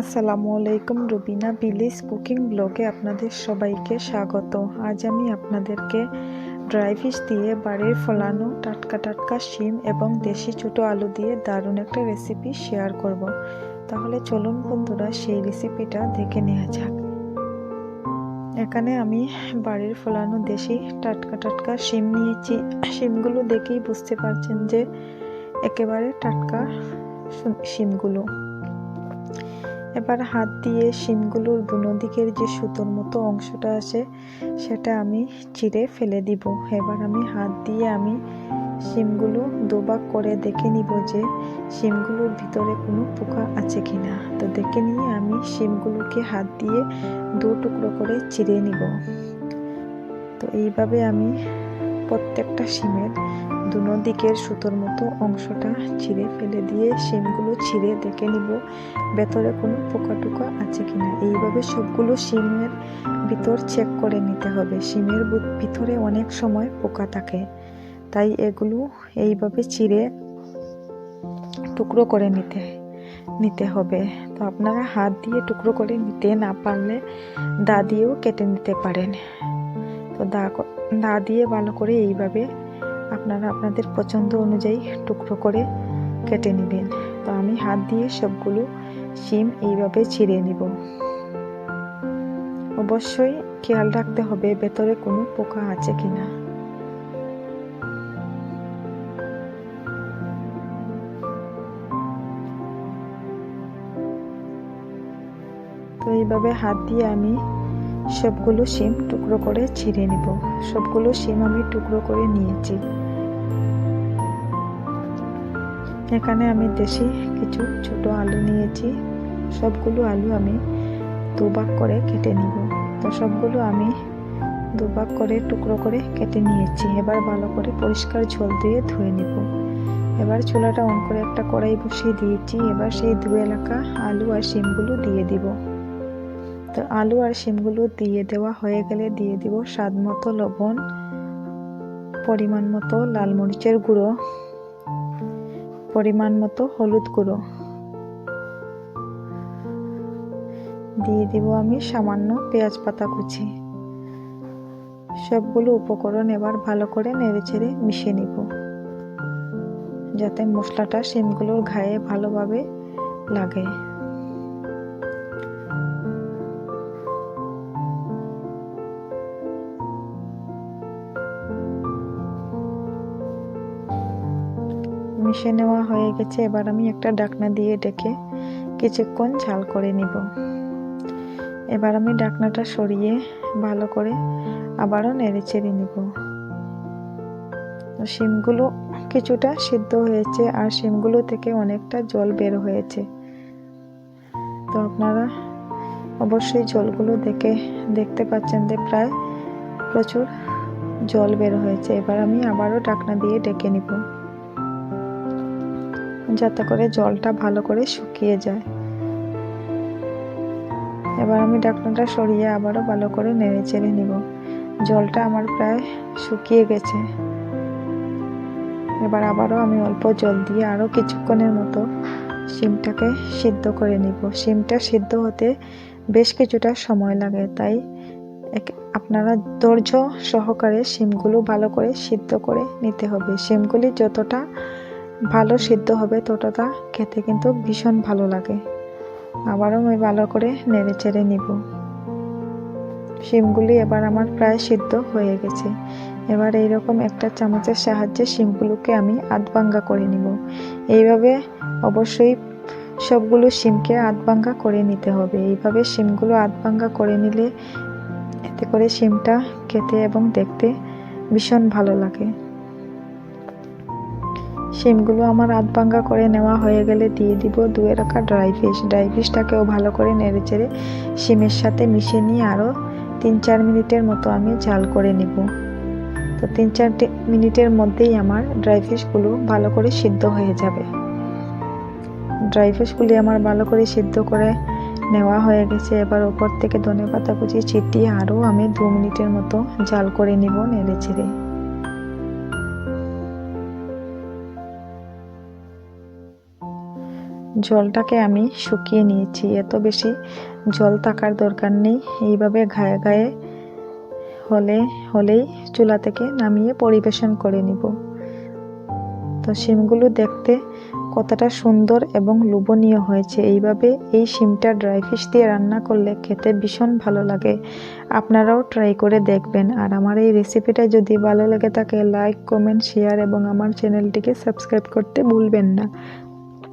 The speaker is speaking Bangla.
আসসালামু আলাইকুম রুবিনা বিলিস কুকিং ব্লগে আপনাদের সবাইকে স্বাগত। আজ আমি আপনাদেরকে ড্রাই ফিশ দিয়ে বাড়ির ফলানো টাটকা টাটকা শিম এবং দেশি ছোটো আলু দিয়ে দারুণ একটা রেসিপি শেয়ার করব। তাহলে চলুন বন্ধুরা সেই রেসিপিটা দেখে নেওয়া যাক। এখানে আমি বাড়ির ফলানো দেশি টাটকা টাটকা শিম নিয়েছি। শিমগুলো দেখেই বুঝতে পারছেন যে একেবারে টাটকা শিমগুলো। এবার হাত দিয়ে শিমগুলোর দুনো দিকের যে সুতোর মতো অংশটা আছে, সেটা আমি চিড়ে ফেলে দিব। এবার আমি হাত দিয়ে আমি শিমগুলো দুবাক করে দেখে নিব যে শিমগুলোর ভিতরে কোনো পোকা আছে কি না তো দেখে নিয়ে আমি শিমগুলোকে হাত দিয়ে দু টুকরো করে চিড়ে নিব। তো এইভাবে আমি প্রত্যেকটা শিমের দুনো দিকের সুতোর মতো অংশটা ছিঁড়ে ফেলে দিয়ে শিমগুলো ছিঁড়ে দেখে নিব, ভেতরে কোনো পোকা টোকা আছে কিনা। এইভাবে সবগুলো শিমের ভিতর চেক করে নিতে হবে। শিমের ভিতরে অনেক সময় পোকা থাকে, তাই এগুলো এইভাবে চিড়ে টুকরো করে নিতে নিতে হবে। তো আপনারা হাত দিয়ে টুকরো করে নিতে না পারলে দা দিয়েও কেটে নিতে পারেন। তো দা দা দিয়ে ভালো করে এইভাবে আপনারা আপনাদের পছন্দ অনুযায়ী টুকরো করে কেটে নেবেন। তো আমি হাত দিয়ে সবগুলো শিম এইভাবে ছিঁড়ে নিব। অবশ্যই খেয়াল রাখতে হবে ভেতরে কোনো পোকা আছে কিনা। তো এইভাবে হাত দিয়ে আমি সবগুলো শিম টুকরো করে ছিঁড়ে নিব। সবগুলো শিম আমি টুকরো করে নিয়েছি। এখানে আমি দেশি কিছু ছোট আলু নিয়েছি। সবগুলো আলু আমি দুভাগ করে কেটে নিব। তো সবগুলো আমি দুভাগ করে টুকরো করে কেটে নিয়েছি। এবার ভালো করে পরিষ্কার ঝোল দিয়ে ধুয়ে নিব। এবার চুলাটা অন করে একটা কড়াই বসিয়ে দিয়েছি। এবার সেই দু এলাকা আলু আর শিমগুলো দিয়ে দিব। তো আলু আর শিমগুলো দিয়ে দেওয়া হয়ে গেলে দিয়ে দিব স্বাদ মতো লবণ, পরিমাণ মতো লাল মরিচের গুঁড়ো, পরিমাণ মতো হলুদ গুঁড়ো। দিয়ে দিব আমি সামান্য পেঁয়াজ পাতা কুচি। সবগুলো উপকরণ এবার ভালো করে নেড়েচেড়ে মিশিয়ে নিব। যাতে মশলাটা শিমগুলোর ঘায়ে ভালোভাবে লাগে। মিশে নেওয়া হয়ে গেছে, এবার আমি একটা ডাকনা দিয়ে ডেকে কিছুক্ষণ ঝাল করে নিব। এবার আমি ডাকনাটা সরিয়ে ভালো করে আবারও নেড়ে চেড়ে নিব। শিমগুলো কিছুটা সিদ্ধ হয়েছে আর শিমগুলো থেকে অনেকটা জল বের হয়েছে। তো আপনারা অবশ্যই জলগুলো দেখে, দেখতে পাচ্ছেন যে প্রায় প্রচুর জল বের হয়েছে। এবার আমি আবারও ডাকনা দিয়ে ডেকে নিব। যাতে করে জলটা ভালো করে শুকিয়ে যায়। এবার আমি ডাকনাটা সরিয়ে আবারও ভালো করে নেড়ে চেড়ে নিব। জলটা আমার প্রায় শুকিয়ে গেছে। এবার আবারও আমি অল্প জল দিয়ে আরও কিছুক্ষণের মতো শিমটাকে সিদ্ধ করে নিব। শিমটা সিদ্ধ হতে বেশ কিছুটা সময় লাগে, তাই আপনারা ধৈর্য সহকারে শিমগুলো ভালো করে সিদ্ধ করে নিতে হবে। শিমগুলি যতটা ভালো সিদ্ধ হবে ততটা, খেতে কিন্তু ভীষণ ভালো লাগে। আবারও আমি ভালো করে নেড়ে চেড়ে নিব। শিমগুলি এবার আমার প্রায় সিদ্ধ হয়ে গেছে। এবার এইরকম একটা চামচের সাহায্যে শিমগুলোকে আমি আধভাঙ্গা করে নিব। এইভাবে অবশ্যই সবগুলো শিমকে আধভাঙ্গা করে নিতে হবে। এইভাবে শিমগুলো আধভাঙ্গা করে নিলে এতে করে শিমটা খেতে এবং দেখতে ভীষণ ভালো লাগে। শিমগুলো আমার আধ ভাঙ্গা করে নেওয়া হয়ে গেলে দিয়ে দিব দুয়ে রাখা ড্রাই ফিশ। ড্রাই ফিশটাকেও ভালো করে নেড়ে চেড়ে শিমের সাথে মিশিয়ে নিয়ে আরও তিন চার মিনিটের মতো আমি জাল করে নিব। তো তিন চার মিনিটের মধ্যেই আমার ড্রাই ফিশগুলো ভালো করে সিদ্ধ হয়ে যাবে। ড্রাই ফিশগুলি আমার ভালো করে সিদ্ধ করে নেওয়া হয়ে গেছে। এবার ওপর থেকে ধনে পাতা কুচি ছিটিয়ে আরও আমি দু মিনিটের মতো জাল করে নিব নেড়ে ছেড়ে জলটাকে আমি শুকিয়ে নিয়েছি। এত বেশি জল থাকার দরকার নেই। এইভাবে গায়ে গায়ে হলে, হলেই চুলা থেকে নামিয়ে পরিবেশন করে নিব। তো শিমগুলো দেখতে কতটা সুন্দর এবং লোভনীয় হয়েছে। এইভাবে এই শিমটা ড্রাই ফিশ দিয়ে রান্না করলে খেতে ভীষণ ভালো লাগে। আপনারাও ট্রাই করে দেখবেন। আর আমার এই রেসিপিটা যদি ভালো লাগে থাকে, লাইক, কমেন্ট, শেয়ার এবং আমার চ্যানেলটিকে সাবস্ক্রাইব করতে ভুলবেন না।